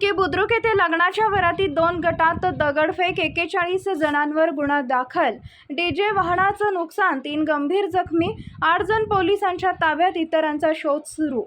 की बुद्रुक येथे लग्नाच्या वरातीत दोन गटात दगडफेक एकेचाळीस जणांवर गुन्हा दाखल. डीजे वाहनाचं नुकसान तीन गंभीर जखमी आठ जण पोलिसांच्या ताब्यात इतरांचा शोध सुरू.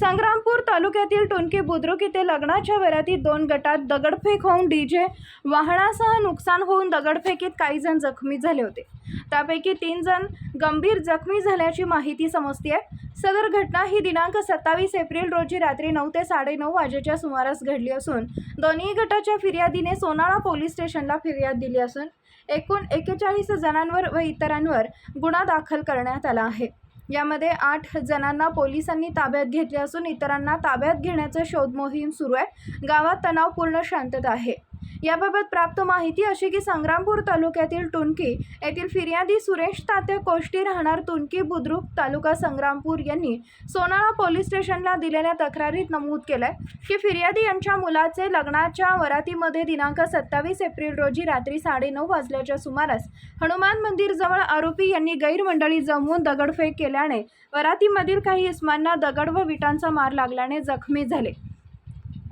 संग्रामपूर तालुक्यातील टुणकी बुद्रुक येथे लग्नाच्या वरातीत दोन गटात दगडफेक होऊन डीजे वाहनासह नुकसान होऊन दगडफेकीत काही जण जखमी झाले होते. त्यापैकी तीन जण गंभीर जखमी झाल्याची माहिती समजते सदर घटना ही दिनांक सत्तावीस एप्रिल रोजी रात्री नऊ ते साडेनऊ वाजेच्या सुमारास घडली असून दोन्ही गटाच्या फिर्यादीने सोनाळा पोलीस स्टेशनला फिर्याद दिली असून एकूण एकेचाळीस जणांवर व इतरांवर गुन्हा दाखल करण्यात आला आहे. यामध्ये आठ जणांना पोलिसांनी ताब्यात घेतले असून इतरांना ताब्यात घेण्याचं शोध मोहीम सुरू आहे. गावात तणावपूर्ण शांतता आहे. याबाबत प्राप्त माहिती अशी की संग्रामपूर तालुक्यातील टुनकी येथील फिर्यादी सुरेश तात्या कोष्टी राहणार टुनकी बुद्रुक तालुका संग्रामपूर यांनी सोनाळा पोलीस स्टेशनला दिलेल्या तक्रारीत नमूद केलंय की फिर्यादी यांच्या मुलाचे लग्नाच्या वरातीमध्ये दिनांक सत्तावीस एप्रिल रोजी रात्री साडेनऊ वाजल्याच्या सुमारास हनुमान मंदिरजवळ आरोपी यांनी गैरमंडळी जमवून दगडफेक केल्याने वरातीमधील काही इस्मांना दगड व विटांचा मार लागल्याने जखमी झाले.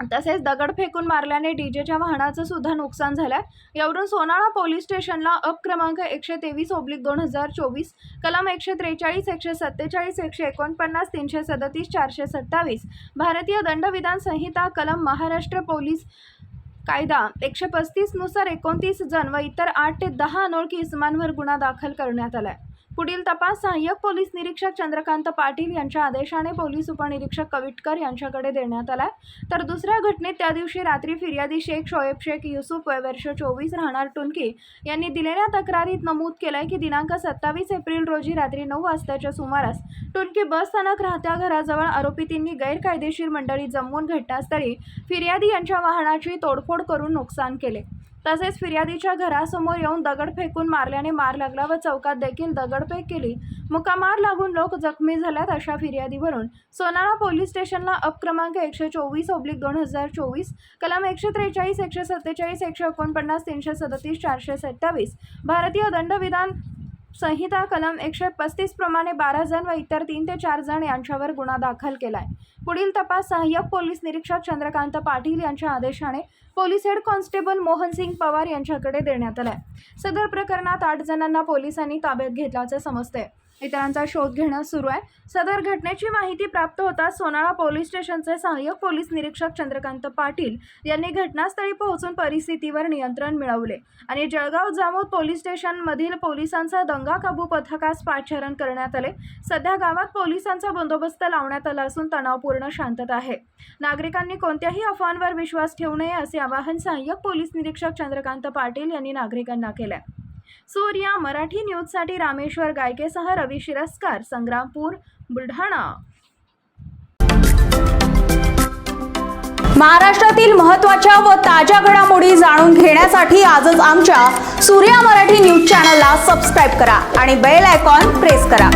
तसेच दगड फेकून मारल्याने डीजेच्या वाहनाचं सुद्धा नुकसान झालंय. यावरून सोनाळा पोलीस स्टेशनला अप क्रमांक एकशे तेवीस ओब्लिक दोन हजार चोवीस कलम एकशे त्रेचाळीस एकशे सत्तेचाळीस एकशे एकोणपन्नास तीनशे सदतीस चारशे सत्तावीस भारतीय दंडविधान संहिता कलम महाराष्ट्र पोलीस कायदा एकशे पस्तीसनुसार एकोणतीस जण व इतर आठ ते दहा अनोळखी इसमांवर गुन्हा दाखल करण्यात आला आहे पुढील तपास सहाय्यक पोलीस निरीक्षक चंद्रकांत पाटील यांच्या आदेशाने पोलीस उपनिरीक्षक कविटकर यांच्याकडे देण्यात आला तर दुसऱ्या घटनेत त्या दिवशी रात्री फिर्यादी शेख शोएब शेख युसुफ वर्ष चोवीस राहणार टुनकी यांनी दिलेल्या तक्रारीत नमूद केलंय की दिनांक सत्तावीस एप्रिल रोजी रात्री नऊ वाजताच्या सुमारास टुनकी बस स्थानक राहत्या घराजवळ आरोपीतींनी गैरकायदेशीर मंडळी जमवून घटनास्थळी फिर्यादी यांच्या वाहनाची तोडफोड करून नुकसान केले. तसेच फिर्यादीच्या घरासमोर येऊन दगड फेकून मारल्याने मार लागला व चौकात देखील दगडफेक केली. मुकामार लागून लोक जखमी झाल्यात अशा फिर्यादीवरून. सोनाळा पोलीस स्टेशनला अप क्रमांक एकशे चोवीस ओब्लिक दोन हजार चोवीस कलम एकशे त्रेचाळीस एकशे सत्तेचाळीस एकशे एकोणपन्नास तीनशे सदतीस चारशे सत्तावीस. भारतीय दंडविधान संहिता कलम एकशे पस्तीस प्रमाणे बारा जण व इतर तीन ते चार जण यांच्यावर गुन्हा दाखल केला आहे पुढील तपास सहाय्यक पोलीस निरीक्षक चंद्रकांत पाटील यांच्या आदेशाने police head constable Mohansingh Pawar यांच्याकडे देण्यात आलाय. सदर प्रकरणात आठ जणांना पोलिसांनी ताब्यात घेतल्याचे समजते इतरांचा शोध घेणं सुरू आहे. सदर घटनेची माहिती प्राप्त होताच सोनाळा पोलीस स्टेशनचे सहाय्यक पोलीस निरीक्षक चंद्रकांत पाटील यांनी घटनास्थळी पोहोचून परिस्थितीवर नियंत्रण मिळवले आणि जळगाव जामोद पोलीस स्टेशनमधील पोलिसांचा दंगा काबू पथकास पाचारण करण्यात आले. सध्या गावात पोलिसांचा बंदोबस्त लावण्यात आला असून तणावपूर्ण शांतता आहे. नागरिकांनी कोणत्याही अफवांवर विश्वास ठेवू नये असे आवाहन सहाय्यक पोलीस निरीक्षक चंद्रकांत पाटील यांनी नागरिकांना केले सूर्या मराठी न्यूजसाठी रामेश्वर गायकेसह रवी शिरस्कार संग्रामपूर बुलढाणा. महाराष्ट्रातील महत्त्वाच्या व ताज्या घडामोडी जाणून घेण्यासाठी आजच आमच्या सूर्या मराठी न्यूज चॅनलला सबस्क्राईब करा आणि बेल आयकॉन प्रेस करा.